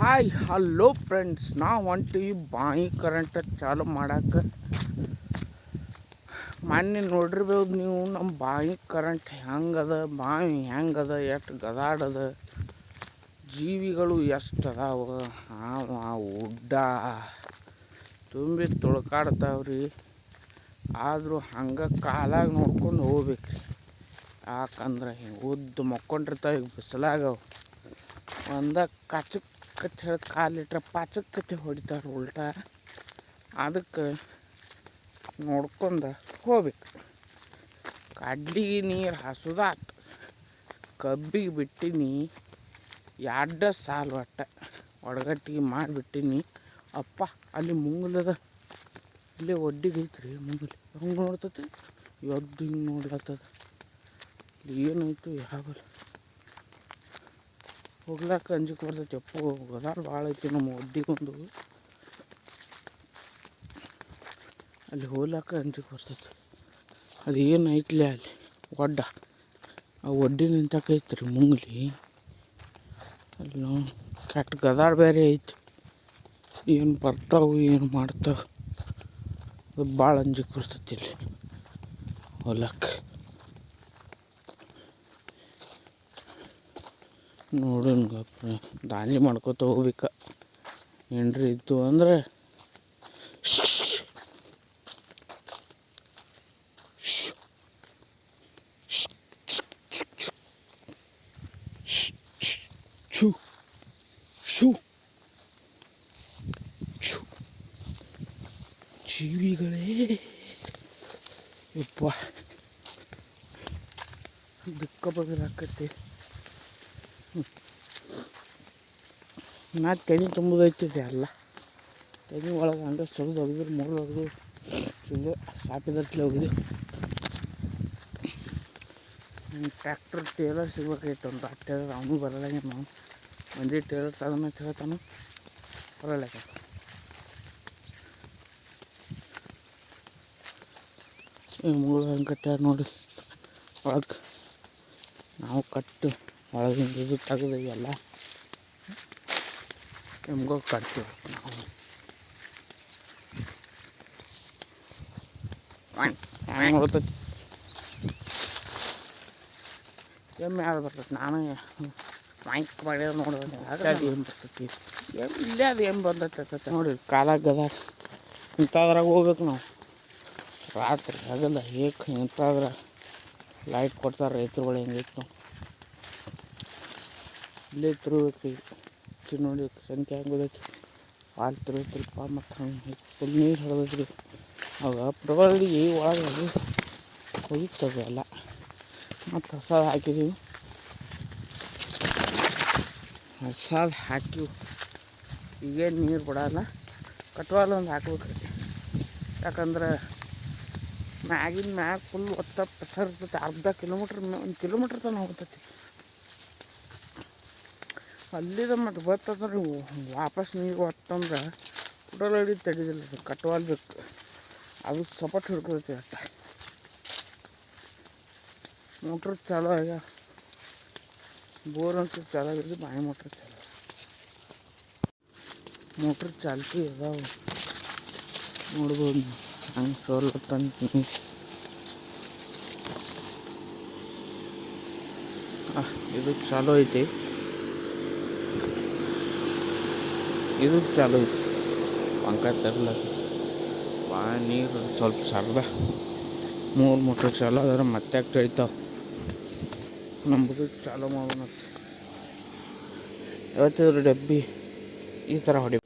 Hi hello friends ನಾವು ಹೊಂಟಿವಿ ಬಾಯಿ current ಚಾಲು ಮಾಡಕ್ಕೆ ಮೊನ್ನೆ ನೋಡಿರ್ಬೋದು ನೀವು ನಮ್ಮ ಬಾಯಿ ಕರೆಂಟ್ ಹೆಂಗದ ಬಾವಿ ಹೆಂಗದ, ಎಷ್ಟು ಗದಾಡದ, ಜೀವಿಗಳು ಎಷ್ಟು ಅದಾವ, ಹಾವ, ಉಡ್ಡ, ತುಂಬಿ ತುಳ್ಕಾಡ್ತಾವ್ರಿ. ಆದರೂ ಹಂಗೆ ಕಾಲಾಗ ನೋಡ್ಕೊಂಡು ಹೋಗ್ಬೇಕ್ರಿ. ಯಾಕಂದ್ರೆ ಹಿಂಗೆ ಉದ್ದ ಮಕ್ಕೊಂಡಿರ್ತಾವೆ, ಈಗ ಬಿಸಿಲಾಗವು ಒಂದ ಒಂದ ಕಚಕ್ಕತ್ ಹೇಳಿ ಕಾಲಿಟ್ರೆ ಪಾಚಕ್ಕತ್ತೆ ಹೊಡಿತಾರೆ ಉಲ್ಟಾ. ಅದಕ್ಕೆ ನೋಡ್ಕೊಂಡು ಹೋಗ್ಬೇಕು. ಕಡ್ಲಿಗೆ ನೀರು ಹಸುದಾತು. ಕಬ್ಬಿಗೆ ಬಿಟ್ಟಿನಿ, ಎರಡು ಸಾಲು ಒಟ್ಟ ಒಡಗಟ್ಟಿಗೆ ಮಾಡಿಬಿಟ್ಟಿನಿ. ಅಪ್ಪ, ಅಲ್ಲಿ ಮುಂಗಲದ ಇಲ್ಲೇ ಒಡ್ಡಿಗೆ ಐತ್ರಿ ಮುಂಗಲ್. ಹೆಂಗೆ ನೋಡ್ತತಿ? ಎದ್ದು ಹಿಂಗೆ ನೋಡ್ಲತ್ತದ. ಏನಾಯಿತು ಯಾವಲ್ಲ ಹೋಗ್ಲಾಕ ಅಂಜಿಕೆ ಬರ್ತೈತಿ ಅಪ್ಪು. ಗದಾರ್ ಭಾಳ ಐತಿ ನಮ್ಮ ಒಡ್ಡಿಗೊಂದು. ಅಲ್ಲಿ ಹೋಗ್ಲಾಕ ಅಂಜಿಕೆ ಬರ್ತೈತಿ. ಅದು ಏನು ಐತ್ಲೆ ಅಲ್ಲಿ? ಒಡ್ಡ. ಆ ಒಡ್ಡಿ ನಿಂತಕೈತ್ರಿ ಮುಂಗ್ಲಿ? ಅಲ್ಲಿ ನಾವು ಕೆಟ್ಟ ಗದಾರ್ ಬೇರೆ ಐತಿ. ಏನು ಬರ್ತಾವು, ಏನು ಮಾಡ್ತಾವೆ? ಅದು ಭಾಳ ಅಂಜಿಕೆ ಬರ್ತೈತಿ ಇಲ್ಲಿ. ಹೊಲಕ್ಕೆ ನೋಡೋಣ ಮಾಡ್ಕೋತ ಮಾಡ್ಕೊತ ಹೋಗ್ಬೇಕ. ಏನ್ರಿ ಇತ್ತು ಅಂದ್ರೆ? ಶೂ ಶೂ ಶೂ ಜೀವಿಗಳೇ. ಯಪ್ಪ. ದುಃಖ ಬದಲಾಕತ್ತೆ. ನಾ ತೆನಿ ತುಂಬುದೈತಿದೆ ಅಲ್ಲ ತೆನಿ ಒಳಗೆ ಹಂಗೆ ಸೊಗದು ಒಗದ್ರು ಮುರಿದು ಒಗದು ಸುಮ್ಮನೆ ಸಾಪಿದಟ್ಲೆ ಹೋಗಿದ್ದು ಟ್ರ್ಯಾಕ್ಟರ್ ಟೇಲರ್ ಸಿಗ್ಬೇಕೈತೆ ಒಂದು. ಆ ಟೇಲರ್ ಅವನು ಬರಲ್ಲ ನಾವು ಮಂದಿ ಟೇಲರ್ ತಗೊಂಡ ಹೇಳ್ತಾನು. ಬರಲ್ಲ ಮೂರು ಹಂಗೆ ಕಟ್ಟಾರ ನೋಡಿ. ಒಳಗೆ ನಾವು ಕಟ್ಟು. ಒಳಗಿಂದ ಇದು ತೆಗೆದು ಎಲ್ಲ ನಿಮ್ಗೂ ಕಟ್ತೀವಿ ನಾವು. ಹೆಂಗೆ ಬರ್ತೈತಿ ಎಮ್ಮೆ ಯಾರು ಬರ್ತೈತಿ ನಾನು ಮೈಕ್ ಮಾಡ್ಯಾರ ನೋಡೋದು ಅದು ಏನು ಬರ್ತೈತಿ. ಎಂ ಇಲ್ಲೇ ಅದು ಏನು ಬಂದೈತೆ ನೋಡಿ ಕಾಲಾಗ ಗದ ಇಂಥದ್ರಾಗ ಹೋಗ್ಬೇಕು ನಾವು. ರಾತ್ರಿ ಅದಲ್ಲ ಏಕ್ ಇಂಥದ್ರ ಲೈಟ್ ಕೊಡ್ತಾರೆ ರೈತರುಗಳು ಹೆಂಗೈತೆ ನಾವು ಇಲ್ಲೇ ತಿರುಗಬೇಕು ಈಗ. ನೋಡಿ ಸಂಖ್ಯೆ ಗೊತ್ತೈತಿ ಹಾಲು ತಿರುಗುತ್ತಲ್ಪ ಮತ್ತು ಫುಲ್ ನೀರು ಹರಿದೈತ್ರಿ ಅವಾಗ ಈ ಒಳಗೆ ಹೋಗಿತ್ತದು ಎಲ್ಲ. ಮತ್ತು ಹೊಸದು ಹಾಕಿದ್ದೀವಿ ಹೊಸದು ಹಾಕಿವು. ಈಗೇನು ನೀರು ಬಿಡಲ್ಲ. ಕಟ್ವಾಲ ಒಂದು ಹಾಕ್ಬೇಕ್ರಿ. ಯಾಕಂದ್ರೆ ಮ್ಯಾಗಿನ ಮ್ಯಾಗ ಫುಲ್ ಒತ್ತ ಇರ್ತೈತಿ. ಅರ್ಧ ಕಿಲೋಮೀಟ್ರ್ ಒಂದು ಕಿಲೋಮೀಟ್ರ್ ತನಕ ಹೋಗ್ತೈತಿ. ಅಲ್ಲಿದ ಮತ್ತು ಬರ್ತಂದ್ರೆ ವಾಪಸ್ ನೀರು ಒತ್ತಂದ್ರೆ ಕುಡಲ್ ಅಡಿ ತಡಿದಿಲ್ಲ ಅದು ಕಟ್ವಾಲ್ ಬೇಕು ಅದು ಸಪೋರ್ಟ್ ಹಿಡ್ಕೊಳ್ತೀವಿ ಅಷ್ಟ. ಮೋಟ್ರ್ ಚಾಲೂ ಆಗ ಬೋರ್ ಅಂತ ಚಾಲೂ ಆಗಿದ್ದು ಬಾಯಿ ಮೋಟ್ರ್ ಚಾಲೂ ಮೋಟ್ರ್ ಚಾಲ್ತಿ ಅದಾವ. ನೋಡ್ಬೋದು ಹಂಗೆ ಸೋಲತ್ತಂತೀನಿ ಇದು ಚಾಲೋ ಐತಿ. ಇದು ಚಾಲು ಇತ್ತು ಪಂಕ ತರಲ. ಭಾಳ ನೀರು ಸ್ವಲ್ಪ ಸರ್ದ ಮೂರು ಮೋಟ್ರ್ ಚಾಲು ಅದರ ಮತ್ತೆ ಯಾಕೆ ನಂಬುದು ಚಾಲು ಮಾಡೋಣ ಯಾವತ್ತಿದ್ರು ಡಬ್ಬಿ ಈ ಥರ ಹೊಡಿ